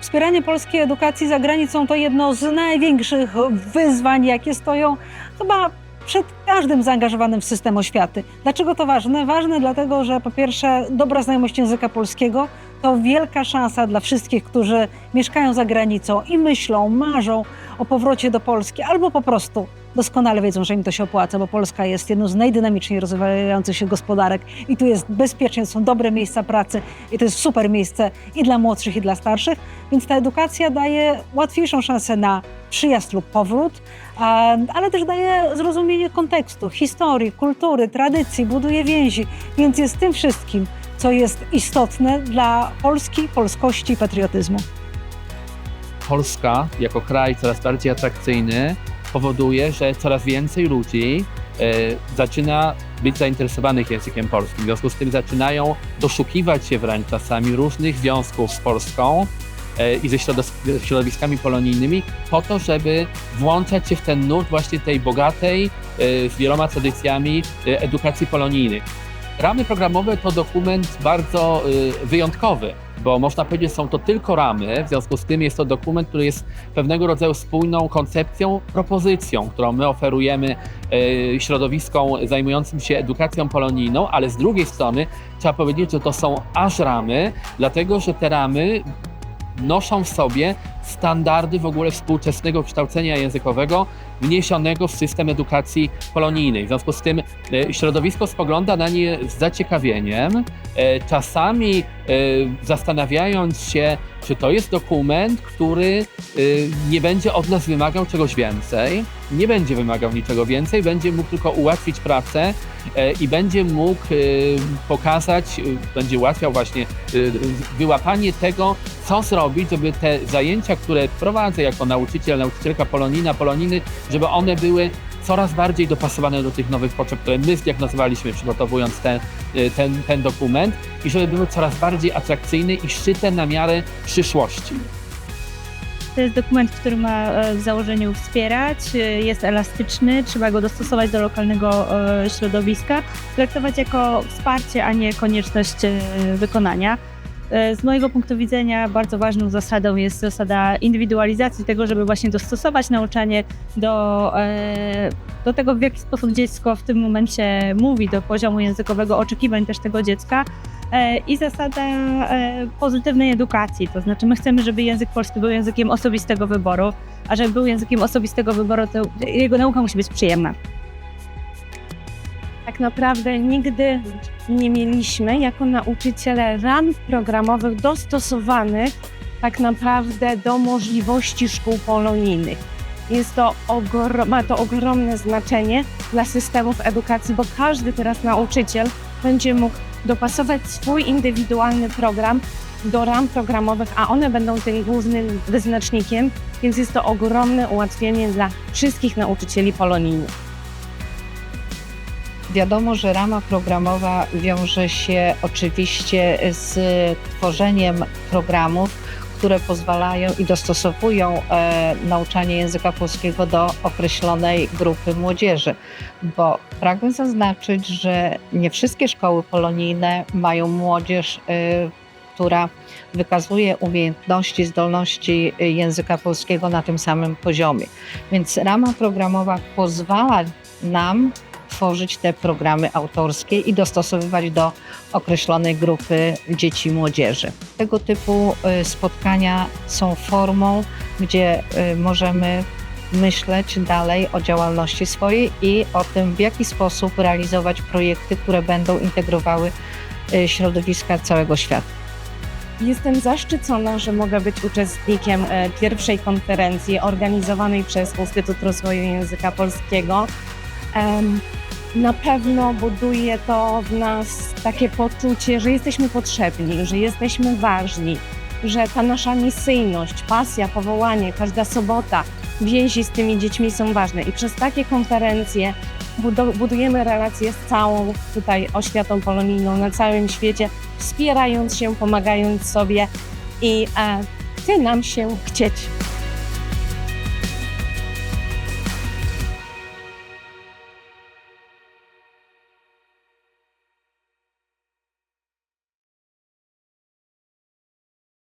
Wspieranie polskiej edukacji za granicą to jedno z największych wyzwań, jakie stoją chyba przed każdym zaangażowanym w system oświaty. Dlaczego to ważne? Ważne dlatego, że po pierwsze dobra znajomość języka polskiego to wielka szansa dla wszystkich, którzy mieszkają za granicą i myślą, marzą o powrocie do Polski albo po prostu doskonale wiedzą, że im to się opłaca, bo Polska jest jedną z najdynamiczniej rozwijających się gospodarek i tu jest bezpiecznie, są dobre miejsca pracy i to jest super miejsce i dla młodszych, i dla starszych, więc ta edukacja daje łatwiejszą szansę na przyjazd lub powrót, ale też daje zrozumienie kontekstu, historii, kultury, tradycji, buduje więzi, więc jest tym wszystkim, co jest istotne dla Polski, polskości i patriotyzmu. Polska jako kraj coraz bardziej atrakcyjny powoduje, że coraz więcej ludzi e, zaczyna być zainteresowanych językiem polskim. W związku z tym zaczynają doszukiwać się wręcz czasami różnych związków z Polską e, i ze środowiskami polonijnymi po to, żeby włączać się w ten nurt właśnie tej bogatej, e, z wieloma tradycjami edukacji polonijnej. Ramy programowe to dokument bardzo e, wyjątkowy, bo można powiedzieć, są to tylko ramy, w związku z tym jest to dokument, który jest pewnego rodzaju spójną koncepcją, propozycją, którą my oferujemy e, środowiskom zajmującym się edukacją polonijną, ale z drugiej strony trzeba powiedzieć, że to są aż ramy, dlatego że te ramy noszą w sobie standardy w ogóle współczesnego kształcenia językowego wniesionego w system edukacji polonijnej. W związku z tym e, środowisko spogląda na nie z zaciekawieniem, e, czasami e, zastanawiając się, czy to jest dokument, który nie będzie od nas wymagał czegoś więcej, nie będzie wymagał niczego więcej, będzie mógł tylko ułatwić pracę i będzie mógł pokazać, będzie ułatwiał właśnie wyłapanie tego, co zrobić, żeby te zajęcia, które prowadzę jako nauczyciel, nauczycielka polonina, poloniny, żeby one były coraz bardziej dopasowane do tych nowych potrzeb, które my zdiagnozowaliśmy przygotowując ten, y, ten, ten dokument i żeby były coraz bardziej atrakcyjne i szyte na miarę przyszłości. To jest dokument, który ma e, w założeniu wspierać, e, jest elastyczny, trzeba go dostosować do lokalnego e, środowiska, traktować jako wsparcie, a nie konieczność wykonania. E, Z mojego punktu widzenia bardzo ważną zasadą jest zasada indywidualizacji tego, żeby właśnie dostosować nauczanie do, e, do tego, w jaki sposób dziecko w tym momencie mówi, do poziomu językowego oczekiwań też tego dziecka. E, i zasada pozytywnej edukacji. To znaczy, my chcemy, żeby język polski był językiem osobistego wyboru, a żeby był językiem osobistego wyboru, to jego nauka musi być przyjemna. Tak naprawdę nigdy nie mieliśmy jako nauczyciele ram programowych dostosowanych tak naprawdę do możliwości szkół polonijnych. Jest to ma to ogromne znaczenie dla systemów edukacji, bo każdy teraz nauczyciel będzie mógł dopasować swój indywidualny program do ram programowych, a one będą tym głównym wyznacznikiem, więc jest to ogromne ułatwienie dla wszystkich nauczycieli polonijnych. Wiadomo, że rama programowa wiąże się oczywiście z tworzeniem programów, które pozwalają i dostosowują e, nauczanie języka polskiego do określonej grupy młodzieży. Bo pragnę zaznaczyć, że nie wszystkie szkoły polonijne mają młodzież, e, która wykazuje umiejętności, zdolności e, języka polskiego na tym samym poziomie. Więc rama programowa pozwala nam tworzyć te programy autorskie i dostosowywać do określonej grupy dzieci i młodzieży. Tego typu y, spotkania są formą, gdzie y, możemy myśleć dalej o działalności swojej i o tym, w jaki sposób realizować projekty, które będą integrowały y, środowiska całego świata. Jestem zaszczycona, że mogę być uczestnikiem e, pierwszej konferencji organizowanej przez Instytut Rozwoju Języka Polskiego. Na pewno buduje to w nas takie poczucie, że jesteśmy potrzebni, że jesteśmy ważni, że ta nasza misyjność, pasja, powołanie, każda sobota, więzi z tymi dziećmi są ważne. I przez takie konferencje budujemy relacje z całą tutaj oświatą polonijną na całym świecie, wspierając się, pomagając sobie i e, nam się chcieć.